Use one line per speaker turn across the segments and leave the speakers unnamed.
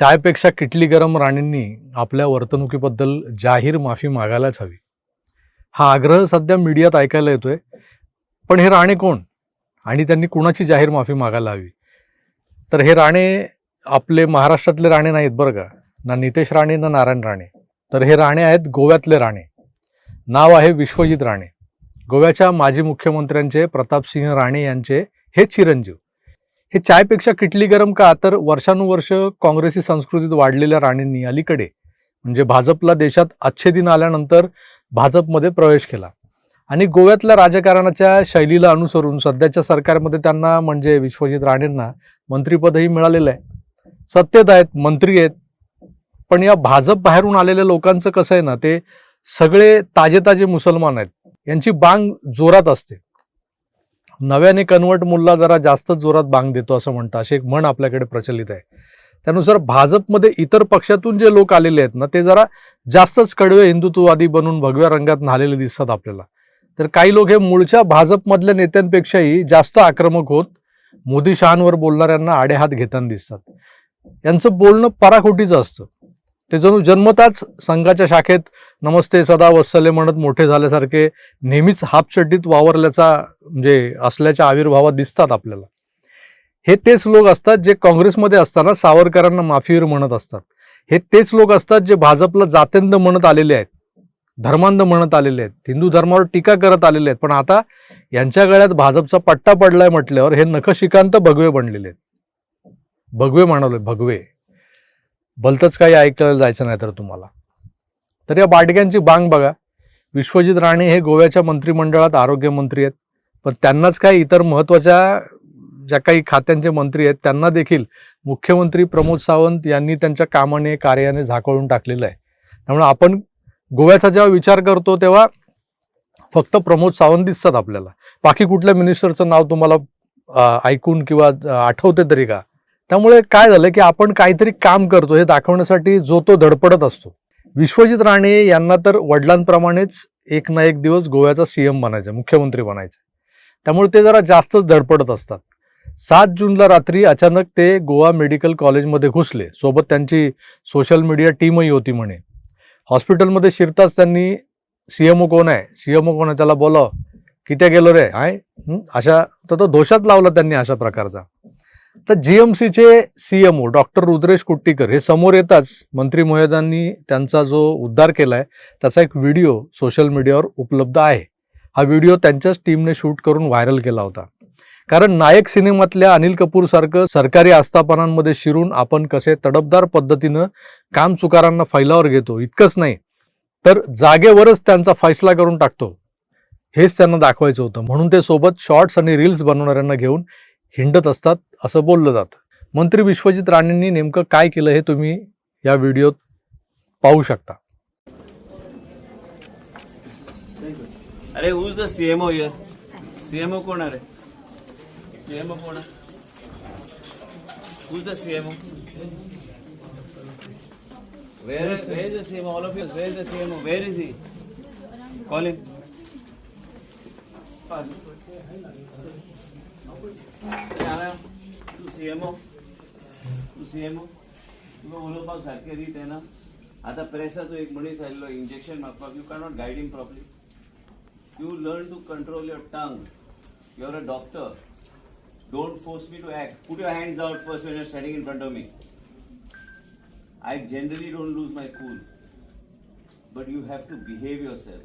चायपेक्षा किटली गरम राणींनी आपल्या वर्तणुकीबद्दल जाहीर माफी मागायलाच हवी. हा आग्रह सध्या मीडियात ऐकायला येतोय. पण हे राणे कोण? आणि त्यांनी कुणाची जाहीर माफी मागायला हवी? तर हे राणे आपले महाराष्ट्रातले राणे नाहीत बरं का? ना नितेश राणे ना नारायण राणे. तर हे राणे आहेत गोव्यातले राणे. नाव आहे विश्वजित राणे. गोव्याच्या माजी मुख्यमंत्र्यांचे प्रतापसिंह राणे यांचे हे चिरंजीव. हे चायपेक्षा किटली गरम का? तर वर्षानुवर्ष काँग्रेसी संस्कृतीत वाढलेल्या राणेंनी अलीकडे म्हणजे भाजपला देशात अच्छे दिन आल्यानंतर भाजपमध्ये प्रवेश केला. आणि गोव्यातल्या राजकारणाच्या शैलीला अनुसरून सध्याच्या सरकारमध्ये त्यांना म्हणजे विश्वजित राणेंना मंत्रिपदही मिळालेलं आहे. सत्तेत आहेत मंत्री आहेत. पण या भाजप बाहेरून आलेल्या लोकांचं कसं आहे ना ते सगळे ताजे ताजे मुसलमान आहेत. यांची बांग जोरात असते. नव्याने कन्वर्ट मुल्ला जरा जास्तच जोरात बांग देतो असं म्हणतं अशी एक म्हण आपल्याकडे प्रचलित आहे. त्यानुसार भाजपमध्ये इतर पक्षातून जे लोक आलेले आहेत ना ते जरा जास्तच कडवे हिंदुत्ववादी बनून भगव्या रंगात न्हालेले दिसतात आपल्याला. तर काही लोक हे मूळच्या भाजपमधल्या नेत्यांपेक्षाही जास्त आक्रमक होत मोदी शहांवर बोलणाऱ्यांना आडेहात घेताना दिसतात. यांचं बोलणं पराखोटीचं असतं. ते जणू जन्मताच संघाच्या शाखेत नमस्ते सदा वत्सले म्हणत मोठे झाल्यासारखे नेहमीच हापचड्डीत वावरल्याचा म्हणजे असल्याच्या आविर्भावात दिसतात आपल्याला. हे तेच लोक असतात जे काँग्रेसमध्ये असताना सावरकरांना माफीवर म्हणत असतात. हे तेच लोक असतात जे भाजपला जातेंद म्हणत आलेले आहेत धर्मांध म्हणत आलेले आहेत हिंदू धर्मावर टीका करत आलेले आहेत. पण आता यांच्या गळ्यात भाजपचा पट्टा पडलाय म्हटल्यावर हे नखशिकांत भगवे बनलेले आहेत. भगवे म्हणाले भगवे भलतंच काही ऐकायला जायचं नाही तर तुम्हाला. तर या बाटक्यांची बांग बघा. विश्वजित राणे हे गोव्याच्या मंत्रिमंडळात आरोग्यमंत्री आहेत. पण त्यांनाच काही इतर महत्त्वाच्या ज्या काही खात्यांचे मंत्री आहेत त्यांना देखील मुख्यमंत्री प्रमोद सावंत यांनी त्यांच्या कामाने कार्याने झाकळून टाकलेलं आहे. त्यामुळे आपण गोव्याचा जेव्हा विचार करतो तेव्हा फक्त प्रमोद सावंत दिसतात आपल्याला. बाकी कुठल्या मिनिस्टरचं नाव तुम्हाला ऐकून किंवा आठवते तरी का? त्यामुळे काय झालं की आपण काहीतरी काम करतो हे दाखवण्यासाठी जो तो धडपडत असतो. विश्वजित राणे यांना तर वडिलांप्रमाणेच एक ना एक दिवस गोव्याचा सीएम बनायचं मुख्यमंत्री बनायचं. त्यामुळे ते जरा जास्तच धडपडत असतात. सात जूनला रात्री अचानक ते गोवा मेडिकल कॉलेजमध्ये घुसले. सोबत त्यांची सोशल मीडिया टीमही होती म्हणे. हॉस्पिटलमध्ये शिरताच त्यांनी सी एम ओ कोण आहे? सी एम कोण आहे? त्याला बोलाव. किती गेलो रे? आय? अशा तर तो दोषात लावला त्यांनी अशा प्रकारचा. तर जी एम सीचे C M O doctor Rudresh Kuttikar हे समोर येताच मंत्री महोदयांनी त्यांचा जो उद्धार केला आहे त्याचा एक व्हिडिओ सोशल मीडियावर उपलब्ध आहे. हा व्हिडिओ त्यांच्याच टीमने शूट करून व्हायरल केला होता. कारण नायक सिनेमातल्या अनिल कपूर सारखं सरकारी आस्थापनांमध्ये शिरून आपण कसे तडपदार पद्धतीनं काम चुकारांना फैलावर घेतो इतकंच नाही. तर जागेवरच त्यांचा फैसला करून टाकतो. हेच त्यांना दाखवायचं होतं. म्हणून ते सोबत शॉर्ट्स आणि रील्स बनवणाऱ्यांना घेऊन हिंडत असतात असं बोललं जातं. मंत्री विश्वजित राणेंनी नेमकं काय केलं हे तुम्ही या व्हिडिओत पाहू शकता.
अरे who's the CMO here CMO कोण अरे सीएमओ कोण who's the CMO is the CMO? All of you, where is the CMO? Where is he? Call him. Pass. आला. तू सीएमओ तू सीएमओ तुका उलोवपाक सारकें रीत येना आतां प्रेसाचो एक मनीस आयल्लो इंजेक्शन मागपाक you cannot guide him properly You learn to control your tongue. You're a doctor. Don't force me to act. Put your hands out first when you're standing in front of me. I generally don't lose my cool. But you have to behave yourself.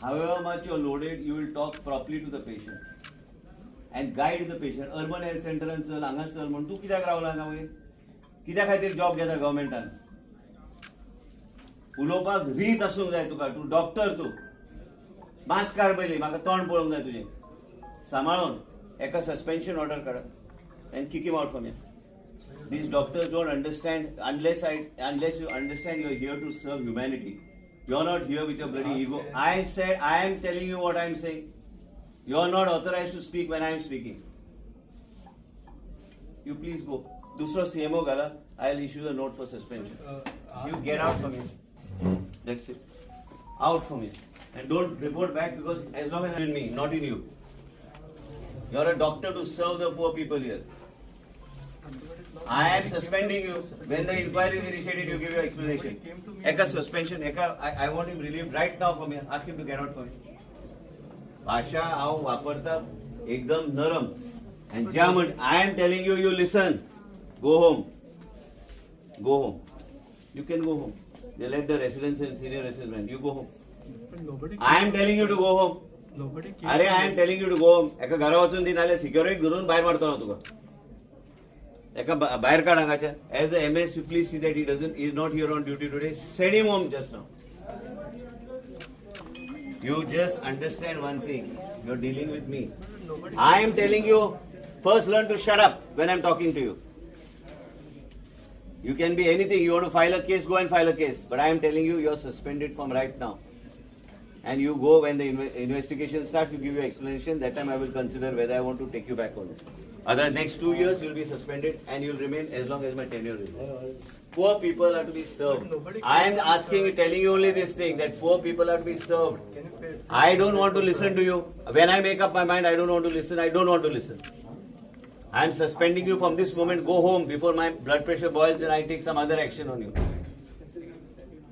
However much you're loaded, you will talk properly to the patient. And guide the patient. Urban health center चल हांगा चल म्हण तूं कित्याक रावला हांगा मागीर कित्या खातीर जॉब घेता गव्हर्मेंटान उलोवपाक रीत आसूंक जाय तुका तूं डॉक्टर तूं मास्क काड पयली म्हाका तोंड पळोवंक जाय तुजें सांबाळून एका suspension order card and kick him out from here these doctors don't understand unless I unless you understand you are here to serve humanity you are not here with your bloody ego I said I am telling you what I am saying you are not authorise to speak when I am speaking you please go दुसरो CMO घाला I will issue the note for suspension you get out from here That's it. Out from here. And don't report back because as long as I'm in me, not in you. You're a doctor to serve the poor people here. I am suspending you. When the inquiry is initiated, you give your explanation. Eka suspension, Eka, I, I want him relieved right now from here. Ask him to get out from here. भाषा हांव वापरता एकदम नरम and ज्या म्हण I am telling you you listen go home go home you can go home And senior resident you go home
But nobody.
I am telling you to go home
Nobody came.
अरे I am telling you to go home एका घरा वचून ती नाल्यार security धरून भायर मारतो ना तुका एका भायर काड हांगाच्या as a M S you please see that he doesn't is not here on duty today send him home just now You just understand one thing. You're dealing with me. I am telling you, first learn to shut up when I'm talking to you. You can be anything. You want to file a case, go and file a case. But I am telling you, you're suspended from right now. And you go when the inve- investigation starts, you give your explanation. That time I will consider whether I want to take you back or not. Other next two years, you'll be suspended and you'll remain as long as my tenure is. Poor people are to be served. I am asking telling you only this thing that poor people are to be served.
Can you pay?
I don't want to listen to you. When I make up my mind, I don't want to listen. I don't want to listen. I am suspending you from this moment. Go home before my blood pressure boils and I take some other action on you.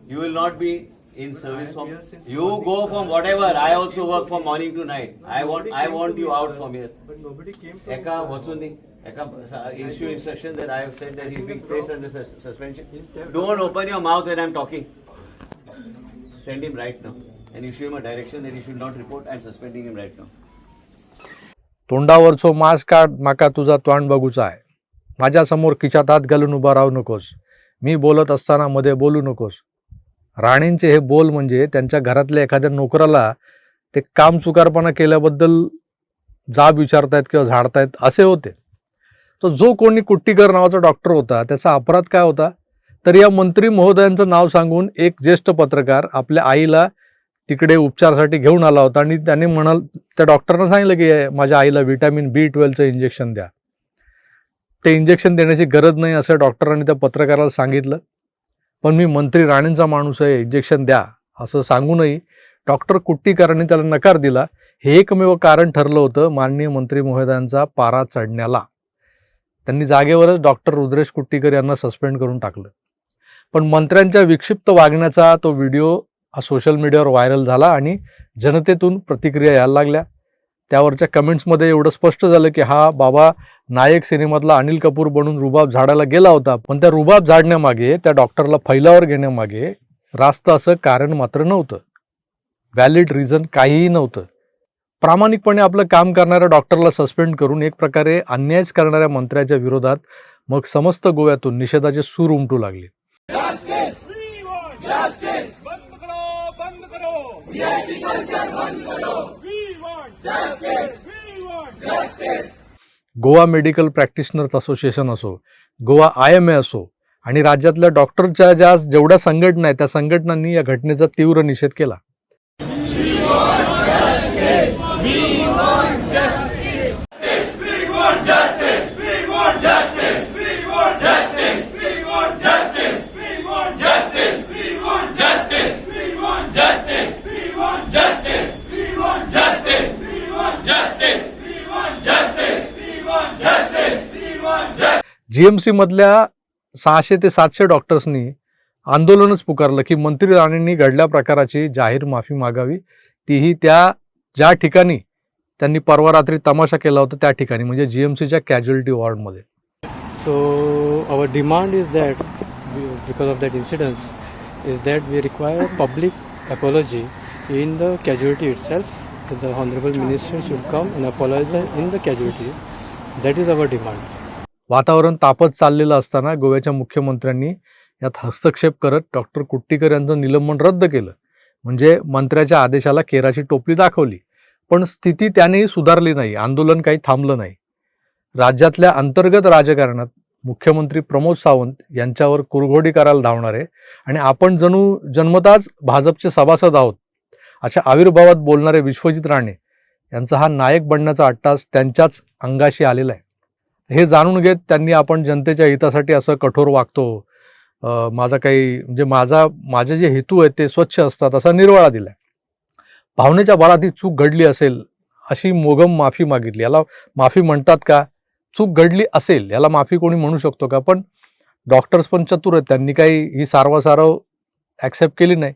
You will not be in service from. You go from whatever. I also work from morning to night. I want. I want you out from here.
But nobody came to.
Eka
sir.
Vatsuni. Eka issue instruction that I have said that he's being placed under suspension. Don't open your mouth when I'm talking. Send him right now and issue him a direction that he should not report. I'm suspending him right now.
तोंडावरचो mask काढ माका तुझा तोंड बघूचा आहे. माझ्यासमोर खिशात हात घालून उभा राहू नकोस. मी बोलत असताना मध्ये बोलू नकोस. राणेंचे हे बोल म्हणजे त्यांच्या घरातल्या एखाद्या नोकराला ते काम चुकारपणा केल्याबद्दल जाब विचारतायत किंवा झाडतायत असे होते. तो जो कोणी कुट्टीकर नावाचा डॉक्टर होता त्याचा अपराध काय होता? तर या मंत्री महोदयांचं नाव सांगून एक ज्येष्ठ पत्रकार आपल्या आईला तिकडे उपचारासाठी घेऊन आला होता आणि त्याने म्हणाल त्या डॉक्टरनं सांगितलं की माझ्या आईला व्हिटॅमिन बी ट्वेल्वचं इंजेक्शन द्या. ते इंजेक्शन देण्याची गरज नाही असं डॉक्टरांनी त्या पत्रकाराला सांगितलं. पण मी मंत्री राणेंचा माणूस आहे इंजेक्शन द्या. असं सांगूनही डॉक्टर कुट्टीकरांनी त्याला नकार दिला. हे एकमेव कारण ठरलं होतं माननीय मंत्री महोदयांचा पारा चढण्याला. त्यांनी जागेवरच डॉक्टर रुद्रेश कुट्टीकर यांना सस्पेंड करून टाकलं. पण मंत्र्यांच्या विक्षिप्त वागण्याचा तो व्हिडिओ हा सोशल मीडियावर व्हायरल झाला आणि जनतेतून प्रतिक्रिया यायला लागल्या. त्यावरच्या कमेंट्समध्ये एवढं स्पष्ट झालं की हा बाबा नायक सिनेमातला अनिल कपूर बनून रुबाब झाडायला गेला होता. पण त्या रुबाब झाडण्यामागे त्या डॉक्टरला फैलावर घेण्यामागे रास्त असं कारण मात्र नव्हतं. व्हॅलिड रिझन काहीही नव्हतं. प्रामाणिकपणे आपलं काम करणाऱ्या डॉक्टरला सस्पेंड करून एक प्रकारे अन्यायच करणाऱ्या मंत्र्याच्या विरोधात मग समस्त गोव्यातून निषेधाचे सूर उमटू लागले.
वीआईपी कल्चर बंद करो we want justice we want justice
Goa medical practitioners association असो गोवा आय एम ए असो आणि राज्यातल्या डॉक्टरच्या ज्या जेवढ्या संघटना आहेत त्या संघटनांनी या घटनेचा तीव्र निषेध केला. जी एम सीमधल्या सहाशे ते सातशे डॉक्टर्सनी आंदोलनच पुकारलं की मंत्री राणेंनी घडल्या प्रकाराची जाहीर माफी मागावी. तीही त्या ज्या ठिकाणी त्यांनी परवा रात्री तमाशा केला होता त्या ठिकाणी म्हणजे जी एम सीच्या casualty वॉर्डमध्ये.
So our demand is that because of that incidence is that we require public apology in the casualty itself the honourable minister should come in apology in the casualty that is our demand
वातावरण तापत चाललेलं असताना गोव्याच्या मुख्यमंत्र्यांनी यात हस्तक्षेप करत doctor Kuttikar यांचं निलंबन रद्द केलं. म्हणजे मंत्र्याच्या आदेशाला केराची टोपली दाखवली. पण स्थिती त्यानेही सुधारली नाही. आंदोलन काही थांबलं नाही. राज्यातल्या अंतर्गत राजकारणात मुख्यमंत्री प्रमोद सावंत यांच्यावर कुरघोडी करायला धावणारे आणि आपण जणू जन्मताच भाजपचे सभासद आहोत अशा आविर्भावात बोलणारे विश्वजित राणे यांचा हा नायक बनण्याचा अट्टास त्यांच्याच अंगाशी आलेला आहे. हे जाणून घेत त्यांनी आपण जनतेच्या हितासाठी असं कठोर वागतो. माझा काही म्हणजे माझा माझे जे हेतू आहेत ते स्वच्छ असतात असा निर्वाळा दिला भावनेच्या बळात ही चूक घडली असेल अशी मोगम माफी मागितली. याला माफी म्हणतात का? चूक घडली असेल याला माफी कोणी म्हणू शकतो का? पण डॉक्टर्स पण चतुर आहेत. त्यांनी काही ही सारवासारव ॲक्सेप्ट केली नाही.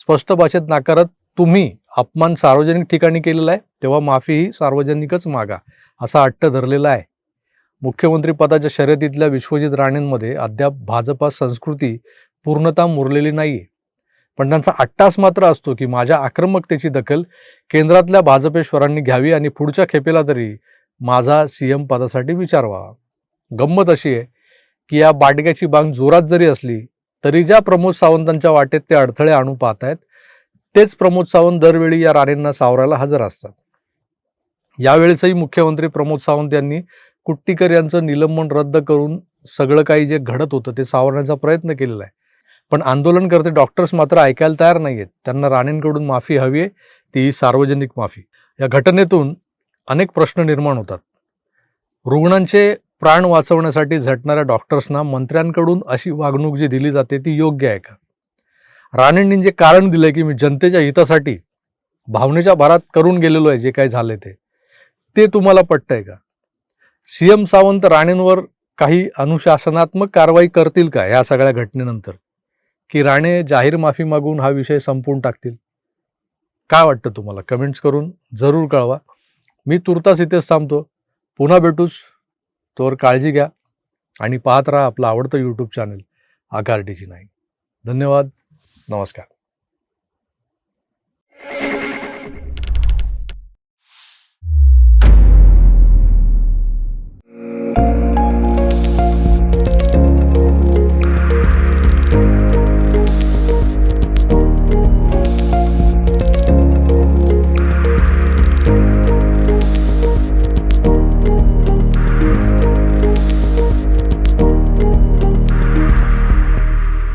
स्पष्ट भाषेत नाकारत तुम्ही अपमान सार्वजनिक ठिकाणी केलेला आहे तेव्हा माफी ही सार्वजनिकच मागा असा अट्ट धरलेला आहे. मुख्यमंत्रीपदाच्या शर्यतीतल्या विश्वजित राणेंमध्ये अद्याप भाजपा संस्कृती पूर्णतः मुरलेली नाही आहे पण त्यांचा अट्टास मात्र असतो की माझ्या आक्रमकतेची दखल केंद्रातल्या भाजपेश्वरांनी घ्यावी आणि पुढच्या खेपेला तरी माझा सी एम पदासाठी विचार व्हावा गंमत अशी आहे की या बाटग्याची बांग जोरात जरी असली तरी ज्या प्रमोद सावंतांच्या वाटेत ते अडथळे आणू पाहतायत तेच प्रमोद सावंत दरवेळी या राणेंना सावरायला हजर असतात. यावेळेसही मुख्यमंत्री प्रमोद सावंत यांनी कुट्टीकर यांचं निलंबन रद्द करून सगळं काही जे घडत होतं ते सावरण्याचा प्रयत्न केलेला आहे. पण आंदोलनकर्ते डॉक्टर्स मात्र ऐकायला तयार नाही आहेत त्यांना राणेंकडून माफी हवी आहे ती सार्वजनिक माफी. या घटनेतून अनेक प्रश्न निर्माण होतात. रुग्णांचे प्राण वाचवण्यासाठी झटणाऱ्या डॉक्टर्सना मंत्र्यांकडून अशी वागणूक जी दिली जाते ती योग्य आहे का? राणेंनी जे कारण दिलंय की मी जनतेच्या हितासाठी भावनेच्या भरात करून गेलेलो आहे जे काही झालंय ते ते तुम्हाला पटतंय का? सीएम सावंत राणेंवर काही अनुशासनात्मक कारवाई करतील का या सगळ्या घटनेनंतर? की राणे जाहीर माफी मागून हा विषय संपवून टाकतील? काय वाटतं तुम्हाला? कमेंट्स करून जरूर कळवा. मी तुर्तास इथेच थांबतो. पुन्हा भेटूच. तोवर काळजी घ्या आणि पाहत राहा आपलं आवडतं यूट्यूब चॅनल आकार डीजी नाही धन्यवाद. नमस्कार.